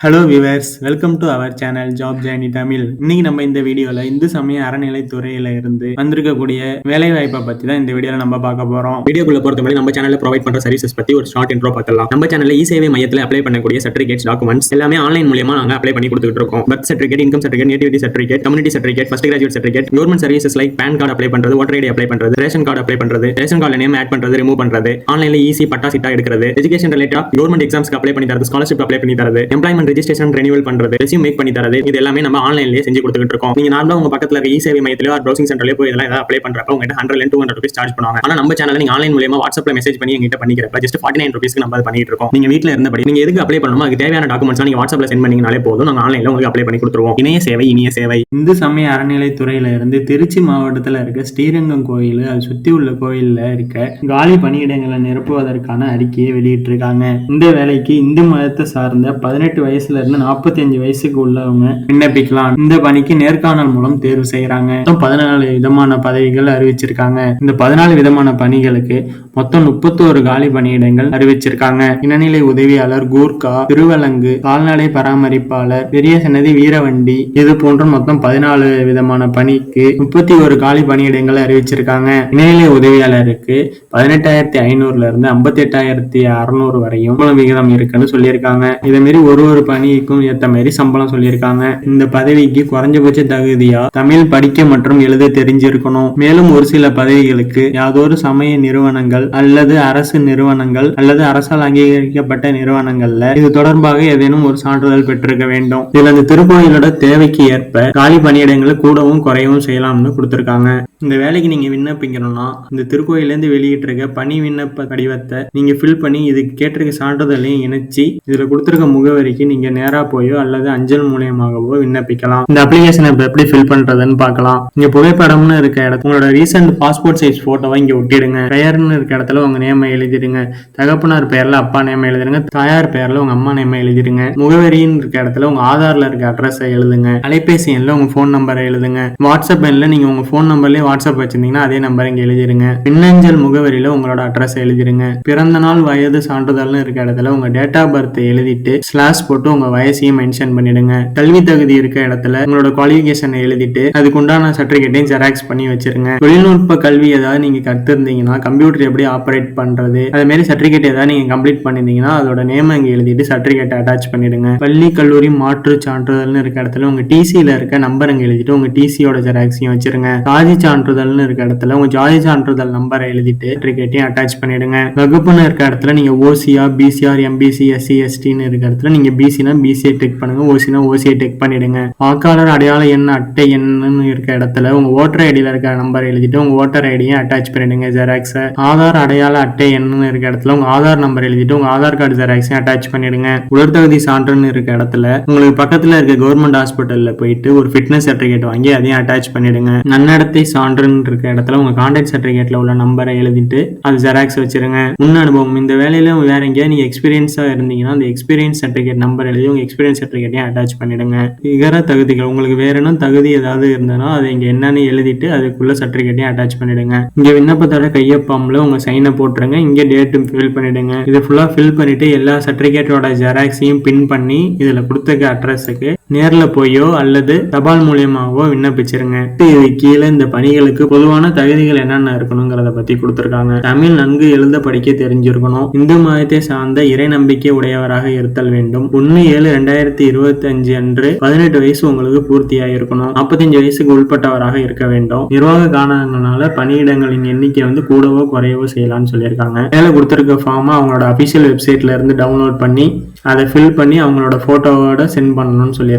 Hello viewers welcome to our channel job journey Tamil இன்னைக்கு நம்ம இந்த வீடியோல இந்து சமய அறநிலைத்துறையில இருந்து வந்திருக்கக்கூடிய வேலை வாய்ப்பை பத்தி தான் இந்த வீடியோல நம்ம பார்க்க போறோம். வீடியோக்குள்ள பொறுத்த மாதிரி நம்ம சேனல்ல ப்ரொவைட் பண்ற சர்வீசஸ் பத்தி ஒரு ஷார்ட் இன்ட்ரோ பார்க்கலாம் நம்ம சேனல்ல இ சேவை மையத்தில் அப்ளை பண்ணக்கூடிய சர்டிஃபிகேட் டாக்குமெண்ட்ஸ் எல்லாமே ஆன்லைன் மூலியமா நாங்க அப்ளை பண்ணி கொடுத்துட்டு இருக்கோம். Birth certificate income certificate nativity certificate community certificate first graduate certificate government services like PAN card apply பண்றது ஓட்டர் ஐடி அப்ளை பண்றது ரேஷன் கார்டு அப்ளை பண்றது ரேஷன் கார்டு நேம் ஆட் பண்றது ரிமூவ் பண்றது ஆன்லைன்ல ஈஸி பட்டா சிட்டா எடுக்கிறது எஜுகேஷன் ரிலேட்டா கவர்மெண்ட் எக்ஸாம்ஸ்க்கு apply பண்ணி தரது ஸ்காலர்ஷிப் அப்ளை பண்ணி தரது எம்ப்ளாய்மெண்ட் ரெஜிஸ்ட்ரேஷன் ரெனியூவல் பண்றது ரெசியூம் மேக் பண்ணி தரது இது எல்லாமே நம்ம ஆன்லைன்லயே செஞ்சு கொடுத்துட்டு இருக்கோம். நீங்க நார்மலா உங்க பக்கத்துல இருக்க இ சேவை மையத்திலயோ ப்ரௌசிங் சென்டர்லயே போய் இதெல்லாம் ஏதாவது அப்ளை பண்றப்ப உங்ககிட்ட hundred two hundred rupees charge பண்ணுவாங்க. ஆனா நம்ம சேனல் நீங்க ஆன்லைன் மூலியமா வாட்ஸ்அப்ல மெசேஜ் பண்ணி எங்கிட்ட பண்ணிக்கிறப்ப ஜஸ்ட் ஃபார்ட்டி நைன் ருபீஸ்க்கு நம்ம பண்ணிட்டு இருக்கோம். நீங்க வீட்ல இருந்தபடி நீங்க எதுக்கு அப்ளை பண்ணணுமோ அதுக்கு தேவையான டாக்குமெண்ட்ஸ் நீங்க வாட்ஸ்அப்ல சென்ட் பண்ணீங்கனாலே போதும். நாங்க ஆன்லைன்ல உங்களுக்கு அப்ளை பண்ணி கொடுத்துருவோம். இணைய சேவை இனிய சேவை. இந்து சமய அறநிலைத்துறையில இருந்து திருச்சி மாவட்டத்துல இருக்க ஸ்ரீரங்கம் கோயில் அது சுத்தி உள்ள கோயில்ல இருக்க காலி பணியிடங்களை நிரப்புவதற்கான அறிக்கையை வெளியிட்டிருக்காங்க. இந்த வேலைக்கு இந்து மதத்தை சார்ந்த பதினெட்டு வயசு வயசுல இருந்து நாற்பத்தி அஞ்சு வயசுக்கு உள்ளவங்க விண்ணப்பிக்கலாம். இந்த பணிக்கு நேர்காணல் மூலம் தேர்வு செய்யறாங்க. பதினாலு விதமான பதவிகள் அறிவிச்சிருக்காங்க. இந்த பதினாலு விதமான பணிகளுக்கு மொத்தம் முப்பத்தோரு காலி பணியிடங்கள் அறிவிச்சிருக்காங்க. இளநிலை உதவியாளர் கூர்கா திருவலங்கு கால்நடை பராமரிப்பாளர் பெரிய சன்னதி வீரவண்டி இது போன்ற மொத்தம் பதினாலு விதமான பணிக்கு முப்பத்தி ஒரு காலி பணியிடங்கள் அறிவிச்சிருக்காங்க. இணைநிலை உதவியாளருக்கு பதினெட்டாயிரத்தி ஐநூறுல இருந்து ஐம்பத்தி எட்டாயிரத்தி அறுநூறு வரையும் சம்பள விகிதம் இருக்குன்னு சொல்லியிருக்காங்க. இதே மாதிரி ஒரு ஒரு பணிக்கும் ஏத்த மாதிரி சம்பளம் சொல்லியிருக்காங்க. இந்த பதவிக்கு குறைஞ்சபட்ச தகுதியா தமிழ் படிக்க மற்றும் எழுத தெரிஞ்சிருக்கணும். மேலும் ஒரு சில பதவிகளுக்கு யாதொரு சமய நிறுவனங்கள் அல்லது அரசு நிறுவனங்கள் அல்லது அரசால் அங்கீகரிக்கப்பட்ட நிறுவனங்கள்ல இது தொடர்பாக ஏதேனும் ஒரு சான்றிதழ் பெற்றிருக்க வேண்டும். இதுல இந்த திருக்கோயிலோட தேவைக்கு ஏற்ப காலி பணியிடங்களை கூடவும் குறையவும் செய்யலாம்னு கொடுத்திருக்காங்க. இந்த வேலைக்கு நீங்க விண்ணப்பிக்கணும்னா இந்த திருக்கோயிலேருந்து வெளியிட்டிருக்க பணி விண்ணப்ப படிவத்தை நீங்க ஃபில் பண்ணி இதுக்கு கேட்டிருக்க சான்றிதழையும் இணைச்சி இதுல கொடுத்திருக்க முகவரிக்கு நீங்க நேரா போயோ அல்லது அஞ்சல் மூலியமாகவோ விண்ணப்பிக்கலாம். இந்த அப்ளிகேஷனை இப்போ எப்படி ஃபில் பண்றதுன்னு பார்க்கலாம். இங்க புகைப்படம்னு இருக்க இடத்துல உங்களோட ரீசெண்ட் பாஸ்போர்ட் சைஸ் போட்டோவை இங்க ஒட்டிடுங்க. பெயர்னு இருக்க இடத்துல உங்க நேமை எழுதிடுங்க. தகப்பனார் பெயர்ல அப்பா நேமை எழுதிடுங்க. தாயார் பெயர்ல உங்க அம்மா நேமை எழுதிடுங்க. முகவரின்னு இருக்க இடத்துல உங்க ஆதார்ல இருக்க அட்ரஸை எழுதுங்க. அலைபேசி எண்ணில் உங்க ஃபோன் நம்பரை எழுதுங்க. வாட்ஸ்அப் எண்ணில் நீங்க உங்க ஃபோன் நம்பர்லயே வாட்ஸ்அப் வச்சிருந்தீங்கன்னா அதே நம்பர் இங்க எழுதிருங்க மின்னஞ்சல் முகவரியில உங்களோட அட்ரஸ் எழுதிருங்க பிறந்த நாள் வயது சான்றிதழ்னு இருக்க இடத்துல உங்க டேட் ஆஃப் பர்த் எழுதிட்டு ஸ்லாஷ் போட்டு உங்க வயசையும் மென்ஷன் பண்ணிடுங்க. கல்வி தகுதி இருக்க இடத்துல உங்களோட குவாலிஃபிகேஷனை எழுதிட்டு அதுக்குண்டான சர்டிஃபிகேட்டையும் சர்டிபிகேட்டையும் ஜெராக்ஸ் பண்ணி வச்சிருங்க. தொழில்நுட்ப கல்வி ஏதாவது நீங்க கத்திருந்தீங்கன்னா கம்ப்யூட்டர் எப்படி ஆப்ரேட் பண்றது? அது மாதிரி சர்டிபிகேட் ஏதாவது நீங்க கம்ப்ளீட் பண்ணிருந்தீங்கன்னா அதோட நேம் அங்க எழுதிட்டு சர்டிபிகேட் அட்டாச் பண்ணிடுங்க. பள்ளி கல்லூரி மாற்று சான்றிதழ்னு இருக்க இடத்துல உங்க டிசியில இருக்க நம்பர் அங்க எழுதிட்டு உங்க டிசியோட ஜெராக்ஸையும் வச்சிருங்க. ஜாதி சான்றிதழ்னு இருக்க இடத்துல உங்க ஜாதி சான்றிதழ் நம்பரை எழுதிட்டு சர்டிபிகேட்டையும் அட்டாச் பண்ணிடுங்க. வகுப்புன்னு இருக்க இடத்துல நீங்க ஓசியா பிசிஆர் எம்பிசி எஸ்சி எஸ்டின்னு இருக்க இடத்துல நீங்க பிசினா பிசிஐ டெக் பண்ணுங்க. ஓசினா ஓசிஐ டெக் பண்ணிடுங்க. வாக்காளர் அடையாள எண் அட்டை எண்ணுன்னு இருக்க இடத்துல உங்க ஓட்டர் ஐடியில இருக்க நம்பர் எழுதிட்டு உங்க ஓட்டர் ஐடியை அட்டாச் பண்ணிடுங்க ஜெராக்ஸ் ஆதார் அடையாள அட்டை என்னன்னு இருக்க இடத்துல உங்க ஆதார் நம்பர் எழுதிட்டு உங்க ஆதார் கார்டு ஜெராக்ஸையும் அட்டாச் பண்ணிடுங்க. உடற்தகுதி சான்றுன்னு இருக்க இடத்துல உங்களுக்கு பக்கத்துல இருக்க கவர்மெண்ட் ஹாஸ்பிட்டல்ல போயிட்டு ஒரு ஃபிட்னஸ் சர்டிஃபிகேட் வாங்கி அதையும் அட்டாச் பண்ணிடுங்க. நன்னடத்தை சான்றுன்னு இருக்க இடத்துல உங்க கான்டாக்ட் சர்டிஃபிகேட்ல உள்ள நம்பரை எழுதிட்டு அது ஜெராக்ஸ் வச்சிருங்க. முன் அனுபவம் இந்த வேலையில வேற எங்கேயாவது நீங்க எக்ஸ்பீரியன்ஸா இருந்தீங்கன்னா அந்த எக்ஸ்பீரியன்ஸ் சர்டிஃபிகேட் நம்பர் எழுதி உங்க எக்ஸ்பீரியன்ஸ் சர்டிஃபிகேட்டையும் அட்டாச் பண்ணிடுங்க. இதர தகுதிகள் உங்களுக்கு வேற என்ன தகுதி ஏதாவது இருந்ததுன்னா அதை இங்க என்னன்னு எழுதிட்டு அதுக்குள்ள சர்டிஃபிகேட்டையும் அட்டாச் பண்ணிடுங்க. இங்க விண்ணப்பத்தோட கையொப்பம்ல உங்க சைனை போட்டுருங்க. இங்க டேட்டும் ஃபில் பண்ணிடுங்க. இதை ஃபுல்லா ஃபில் பண்ணிட்டு எல்லா சர்டிஃபிகேட்டோட ஜெராக்ஸையும் பின் பண்ணி இதுல கொடுத்துருக்க அட்ரஸுக்கு நேரில் போயோ அல்லது தபால் மூலியமாகவோ விண்ணப்பிச்சிருங்க. இது கீழே இந்த பணிகளுக்கு பொதுவான தகுதிகள் என்னென்ன இருக்கணுங்கிறத பத்தி கொடுத்துருக்காங்க. தமிழ் நன்கு எழுத படிக்க தெரிஞ்சிருக்கணும். இந்து மதத்தை சார்ந்த இறை நம்பிக்கை உடையவராக இருத்தல் வேண்டும். ஒன்னு ஏழு ரெண்டாயிரத்தி இருபத்தி அஞ்சு அன்று பதினெட்டு வயசு உங்களுக்கு பூர்த்தியாக இருக்கணும் நாற்பத்தஞ்சு வயசுக்கு உட்பட்டவராக இருக்க வேண்டும். நிர்வாக காரணங்களால பணியிடங்களின் எண்ணிக்கை வந்து கூடவோ குறையவோ செய்யலாம்னு சொல்லியிருக்காங்க. மேலே கொடுத்துருக்க ஃபார்மை அவங்களோட அபிஷியல் வெப்சைட்ல இருந்து டவுன்லோட் பண்ணி அதை ஃபில் பண்ணி அவங்களோட போட்டோவோட சென்ட் பண்ணணும்னு சொல்லியிருக்காங்க.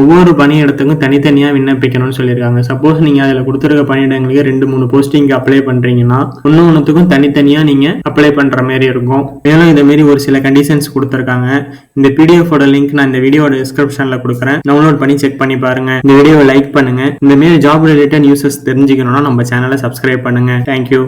ஒவ்வொரு பணியிடத்துக்கும் தனித்தனியா விண்ணப்பிக்கணும்னு சொல்லியிருக்காங்க. சப்போஸ் நீங்க அதுல கொடுத்துருக்க பணியிடங்களுக்கு ரெண்டு மூணு போஸ்டிங் அப்ளை பண்றீங்கன்னா ஒன்னு ஒன்றுத்துக்கும் தனித்தனியா நீங்க அப்ளை பண்ற மாதிரி இருக்கும். மேலும் இந்த மாதிரி ஒரு சில கண்டிஷன்ஸ் கொடுத்துருக்காங்க. இந்த பிடிஎஃபோட லிங்க் நான் இந்த வீடியோட டிஸ்கிரிப்ஷன்ல கொடுக்குறேன். டவுன்லோட் பண்ணி செக் பண்ணி பாருங்க. இந்த வீடியோவை லைக் பண்ணுங்க. இந்த மாதிரி ஜாப் ரிலேட்டட் நியூஸஸ் தெரிஞ்சுக்கணும்னா நம்ம சேனலை சப்ஸ்கிரைப் பண்ணுங்க. தேங்க்யூ